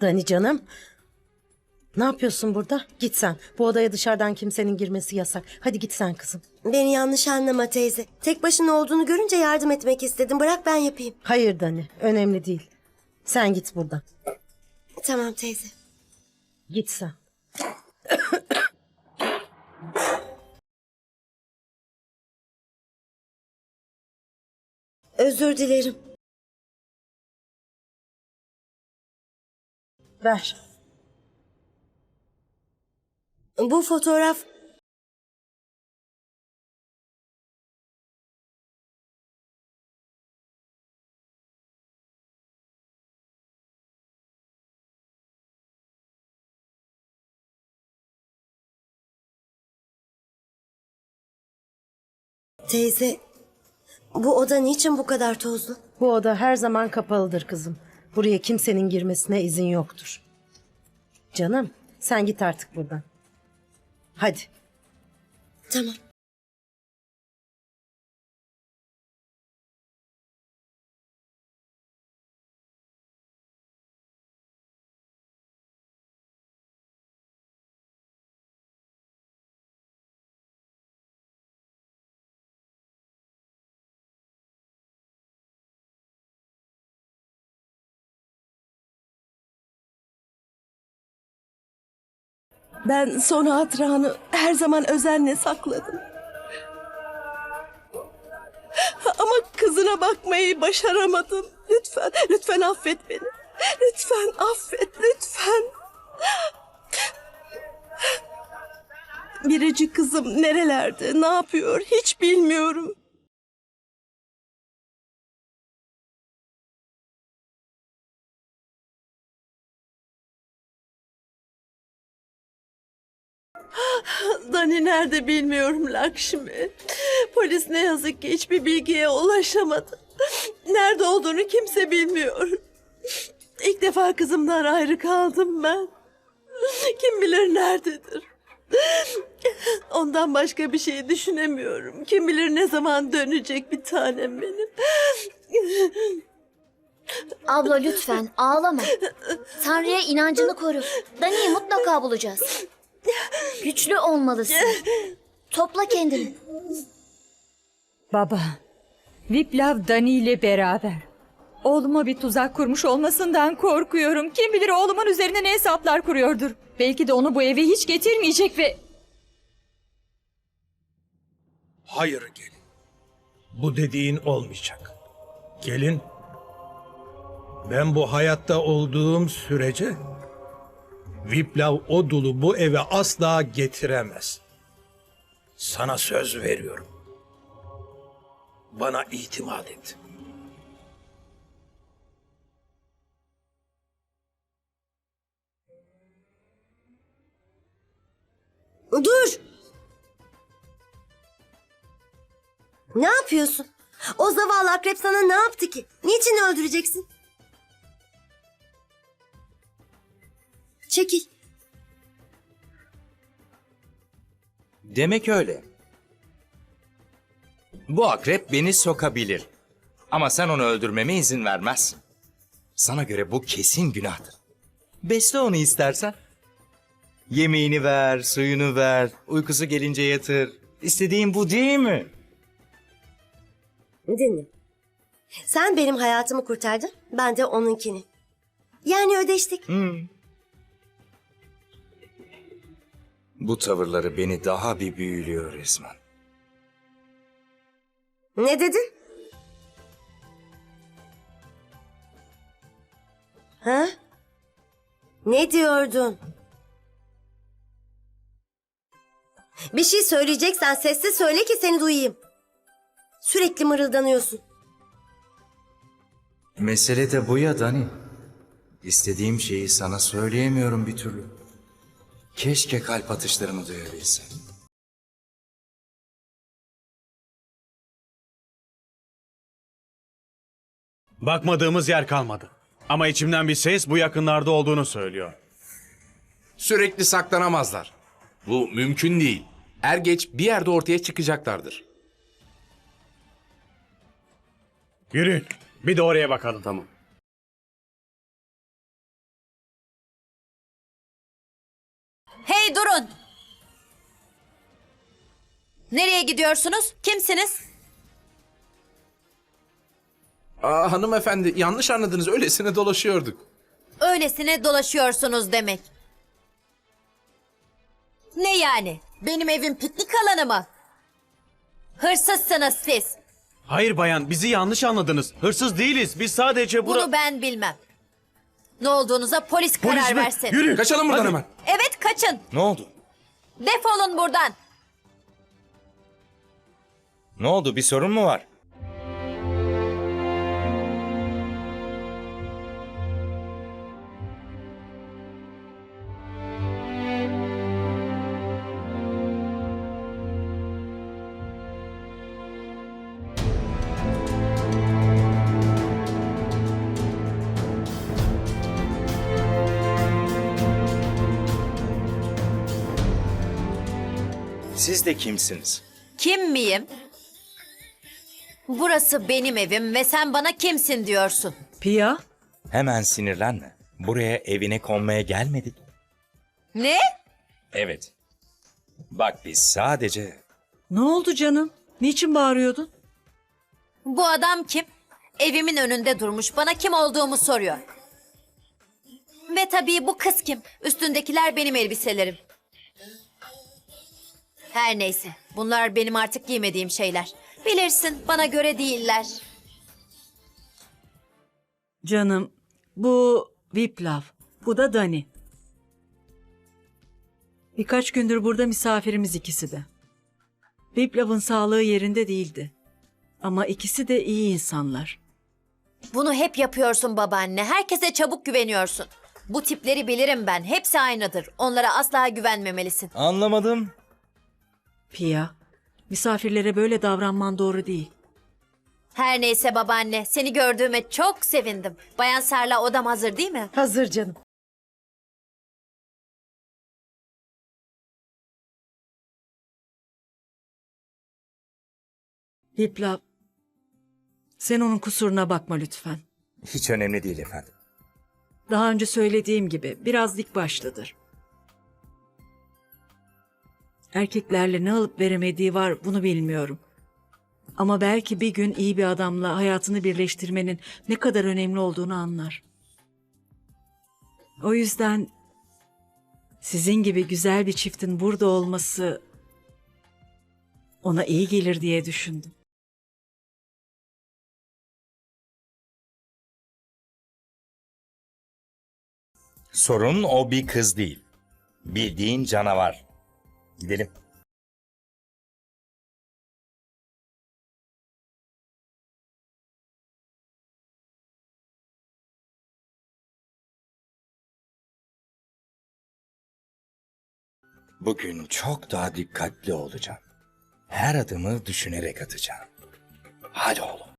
Dani canım. Ne yapıyorsun burada? Git sen. Bu odaya dışarıdan kimsenin girmesi yasak. Hadi git sen kızım. Beni yanlış anlama teyze. Tek başına olduğunu görünce yardım etmek istedim. Bırak ben yapayım. Hayır Dani. Önemli değil. Sen git buradan. Tamam teyze. Git sen. Özür dilerim. Ver. Bu fotoğraf Teyze, bu oda niçin bu kadar tozlu? Bu oda her zaman kapalıdır kızım. Buraya kimsenin girmesine izin yoktur. Canım, sen git artık buradan. Hadi. Tamam. Ben son hatıranı her zaman özenle sakladım. Ama kızına bakmayı başaramadım. Lütfen, lütfen affet beni. Lütfen affet, lütfen. Biricik kızım nerelerde, ne yapıyor hiç bilmiyorum. Dani nerede bilmiyorum Lakşmi. Polis ne yazık ki hiçbir bilgiye ulaşamadı. Nerede olduğunu kimse bilmiyor. İlk defa kızımdan ayrı kaldım ben. Kim bilir nerededir. Ondan başka bir şey düşünemiyorum. Kim bilir ne zaman dönecek bir tanem benim. Abla lütfen ağlama. Tanrı'ya inancını koru. Dani'yi mutlaka bulacağız. Güçlü olmalısın. Topla kendini. Baba, Viplav Dani ile beraber. Oğluma bir tuzak kurmuş olmasından korkuyorum. Kim bilir oğlumun üzerine ne hesaplar kuruyordur. Belki de onu bu eve hiç getirmeyecek ve... Hayır gelin. Bu dediğin olmayacak. Gelin. Ben bu hayatta olduğum sürece Viplav o dulu bu eve asla getiremez. Sana söz veriyorum. Bana itimat et. Dur! Ne yapıyorsun? O zavallı akrep sana ne yaptı ki? Niçin öldüreceksin? Çekil. Demek öyle. Bu akrep beni sokabilir. Ama sen onu öldürmeme izin vermezsin. Sana göre bu kesin günahtır. Besle onu istersen. Yemeğini ver, suyunu ver, uykusu gelince yatır. İstediğin bu değil mi? Dinle. Sen benim hayatımı kurtardın, ben de onunkini. Yani ödeştik. Bu tavırları beni daha bir büyülüyor resmen. Ne dedin? Ha? Ne diyordun? Bir şey söyleyeceksen sessiz söyle ki seni duyayım. Sürekli mırıldanıyorsun. Mesele de bu ya Dani. İstediğim şeyi sana söyleyemiyorum bir türlü. Keşke kalp atışlarımı duyabilsen. Bakmadığımız yer kalmadı. Ama içimden bir ses bu yakınlarda olduğunu söylüyor. Sürekli saklanamazlar. Bu mümkün değil. Er geç bir yerde ortaya çıkacaklardır. Yürüyün. Bir de oraya bakalım. Tamam. Hey durun. Nereye gidiyorsunuz? Kimsiniz? Aa, hanımefendi yanlış anladınız. Öylesine dolaşıyorduk. Öylesine dolaşıyorsunuz demek. Ne yani? Benim evim piknik alanı mı? Hırsızsınız siz. Hayır bayan bizi yanlış anladınız. Hırsız değiliz. Biz sadece bura... Bunu ben bilmem. Ne olduğunuza polis, Polis karar mi? versin. Yürü. Kaçalım buradan Hadi. hemen. Evet kaçın. Ne oldu? Defolun buradan. Ne oldu? Bir sorun mu var? Siz de kimsiniz? Kim miyim? Burası benim evim ve sen bana kimsin diyorsun. Pia, Hemen sinirlenme. Buraya evine konmaya gelmedik. Ne? Evet. Bak biz sadece ne oldu canım? Niçin bağırıyordun? Bu adam kim? Evimin önünde durmuş bana kim olduğumu soruyor. Ve tabii bu kız kim? Üstündekiler benim elbiselerim. Her neyse. Bunlar benim artık giymediğim şeyler. Bilirsin bana göre değiller. Canım, bu Viplav, bu da Dani. Birkaç gündür burada misafirimiz ikisi de. Viplav'ın sağlığı yerinde değildi. Ama ikisi de iyi insanlar. Bunu hep yapıyorsun babaanne. Herkese çabuk güveniyorsun. Bu tipleri bilirim ben. Hepsi aynıdır. Onlara asla güvenmemelisin. anlamadım. Pia, misafirlere böyle davranman doğru değil. Her neyse babaanne. Seni gördüğüme çok sevindim. Bayan Sarla odam hazır değil mi? Hazır canım. Viplav, sen onun kusuruna bakma lütfen. Hiç önemli değil efendim. Daha önce söylediğim gibi biraz dik başlıdır. Erkeklerle ne alıp veremediği var bunu bilmiyorum. Ama belki bir gün iyi bir adamla hayatını birleştirmenin ne kadar önemli olduğunu anlar. O yüzden sizin gibi güzel bir çiftin burada olması ona iyi gelir diye düşündüm. Sorun o bir kız değil. Bildiğin canavar. Gidelim. Bugün çok daha dikkatli olacağım. Her adımı düşünerek atacağım. Hadi oğlum.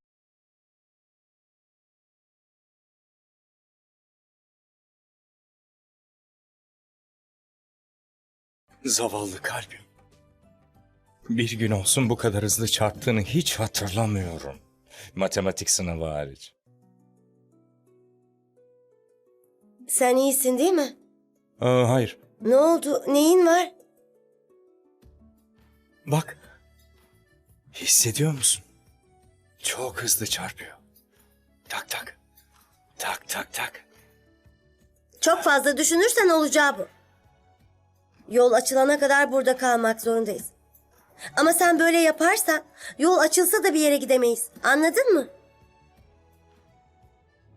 Zavallı kalbim. Bir gün olsun bu kadar hızlı çarptığını hiç hatırlamıyorum. Matematik sınavı hariç. Sen iyisin değil mi? Aa, hayır. Ne oldu? Neyin var? Bak. Hissediyor musun? Çok hızlı çarpıyor. Tak tak. Tak tak tak. Çok fazla düşünürsen olacağı bu. Yol açılana kadar burada kalmak zorundayız. Ama sen böyle yaparsan yol açılsa da bir yere gidemeyiz. Anladın mı?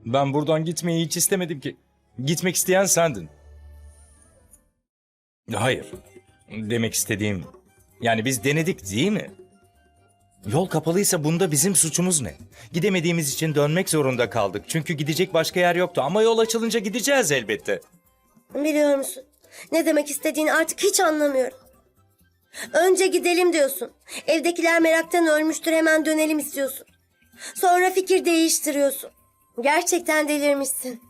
Ben buradan gitmeyi hiç istemedim ki. Gitmek isteyen sendin. Hayır. Demek istediğim... Yani biz denedik değil mi? Yol kapalıysa bunda bizim suçumuz ne? Gidemediğimiz için dönmek zorunda kaldık. Çünkü gidecek başka yer yoktu ama yol açılınca gideceğiz elbette. Biliyor musun? Ne demek istediğini artık hiç anlamıyorum. Önce gidelim diyorsun. Evdekiler meraktan ölmüştür hemen dönelim istiyorsun. Sonra fikir değiştiriyorsun. Gerçekten delirmişsin.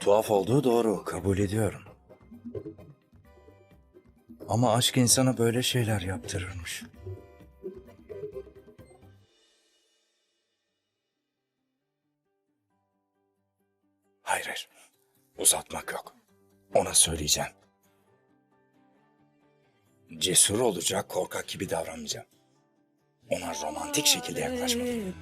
Tuhaf olduğu doğru, kabul ediyorum. Ama aşk insana böyle şeyler yaptırırmış. Hayır, hayır. Uzatmak yok. Ona söyleyeceğim. Cesur olacak, korkak gibi davranmayacağım. Ona romantik şekilde yaklaşmalıyım.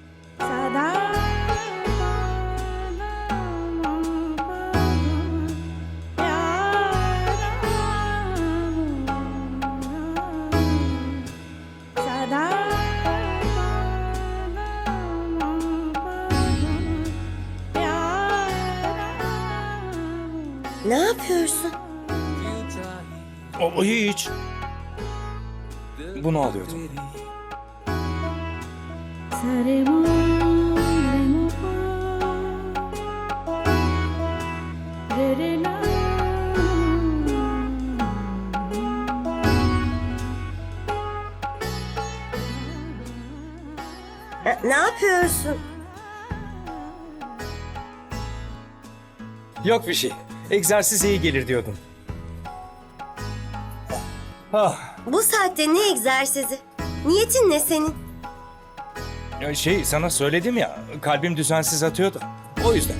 Yapıyorsun? O, hiç. Bunu alıyordum. E, Ne yapıyorsun? Yok bir şey. Egzersiz iyi gelir diyordum. Ah, Bu saatte ne egzersizi? Niyetin ne senin? şey sana söyledim ya, kalbim düzensiz atıyordu. O yüzden.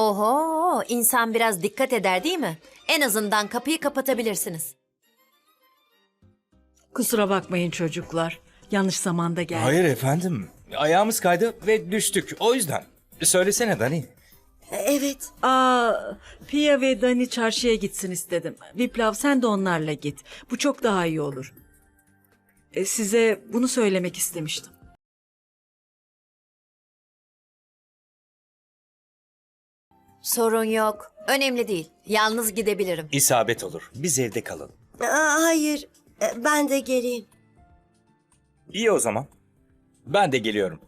Oho, insan biraz dikkat eder değil mi? En azından kapıyı kapatabilirsiniz. Kusura bakmayın çocuklar. Yanlış zamanda geldim. Hayır efendim. Ayağımız kaydı ve düştük. O yüzden. Söylesene Dani. Evet. Aa, Pia ve Dani çarşıya gitsin istedim. Viplav sen de onlarla git. Bu çok daha iyi olur. E, size bunu söylemek istemiştim. Sorun yok. Önemli değil. Yalnız gidebilirim. İsabet olur. Biz evde kalalım. Aa, hayır. E, Ben de geleyim. İyi o zaman. Ben de geliyorum.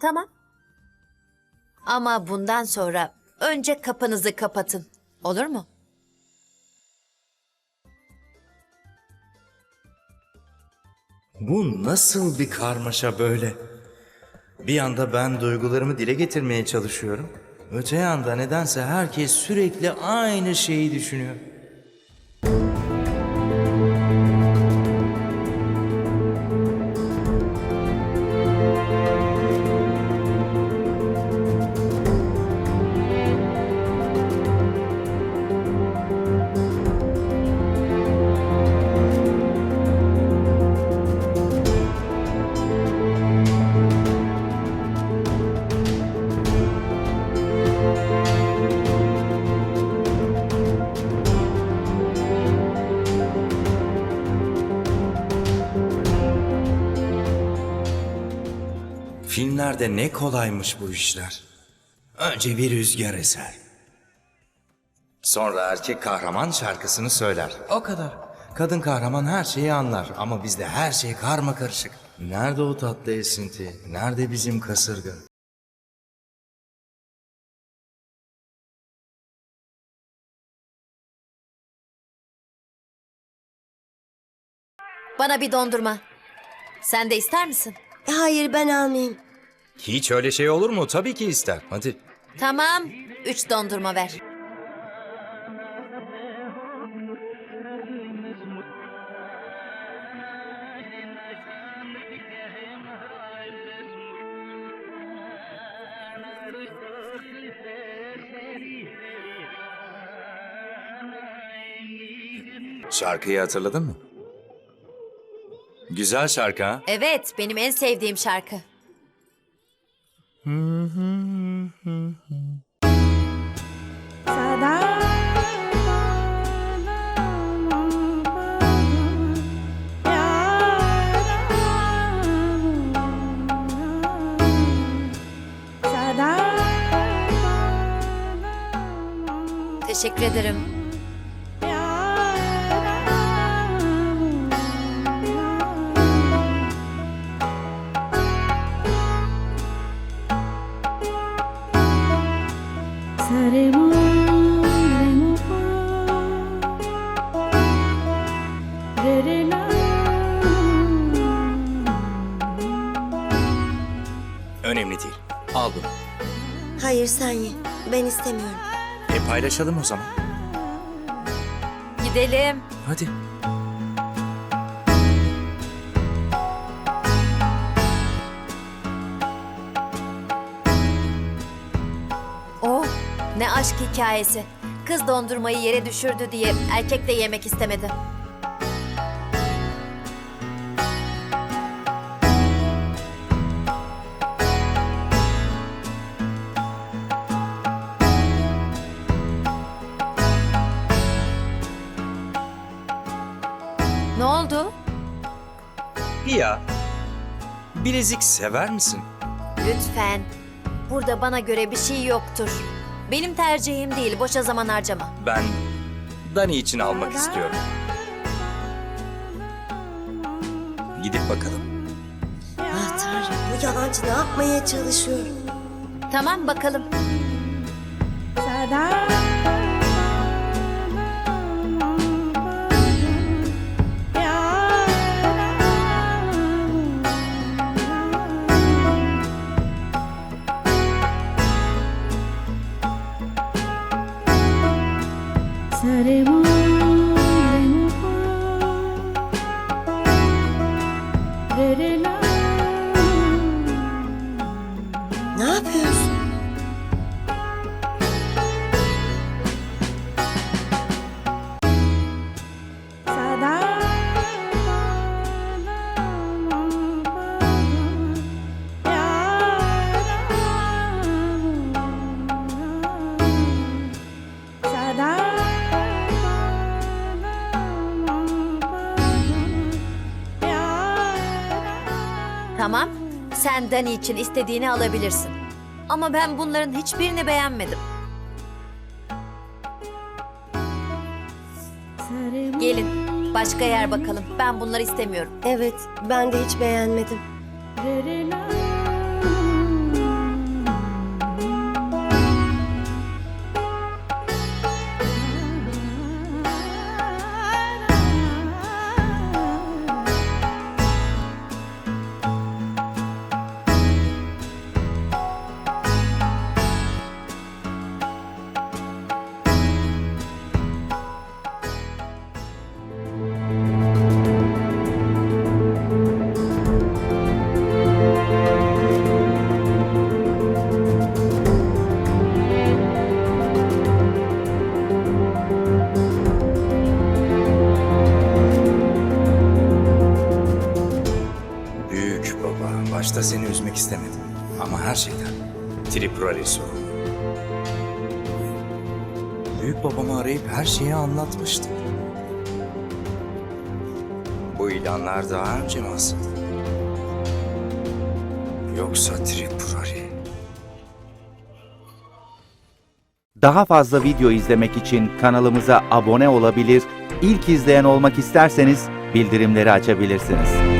Tamam. Ama bundan sonra önce kapınızı kapatın. Olur mu? Bu nasıl bir karmaşa böyle? Bir yanda ben duygularımı dile getirmeye çalışıyorum. Öte yanda nedense herkes sürekli aynı şeyi düşünüyor. Filmlerde ne kolaymış bu işler. Önce bir rüzgar eser. Sonra erkek kahraman şarkısını söyler. O kadar. Kadın kahraman her şeyi anlar ama bizde her şey karma karışık. Nerede o tatlı esinti? Nerede bizim kasırga? Bana bir dondurma. Sen de ister misin? Hayır ben almayayım. Hiç öyle şey olur mu? Tabii ki ister. Hadi. Tamam. Üç dondurma ver. Şarkıyı hatırladın mı? Güzel şarkı ha? Evet, benim en sevdiğim şarkı. Teşekkür ederim. Ben istemiyorum. E paylaşalım o zaman. Gidelim. Hadi. Oh, ne aşk hikayesi. Kız dondurmayı yere düşürdü diye erkek de yemek istemedi. Bilezik sever misin? Lütfen. Burada bana göre bir şey yoktur. Benim tercihim değil, boşa zaman harcama. Ben Dani için almak istiyorum. Gidip bakalım. Ah Tanrım bu yalancı ne yapmaya çalışıyor? Tamam bakalım. Ne Sen Dani için istediğini alabilirsin. Ama ben bunların hiçbirini beğenmedim. Gelin. Başka yer bakalım. Ben bunları istemiyorum. Evet ben de hiç beğenmedim. Ama her şeyden Tripurari sorumlu. Büyük babamı arayıp her şeyi anlatmıştım. Bu ilanlar daha önce mi asıldı? Yoksa Tripurari? Daha fazla video izlemek için kanalımıza abone olabilir, ilk izleyen olmak isterseniz bildirimleri açabilirsiniz.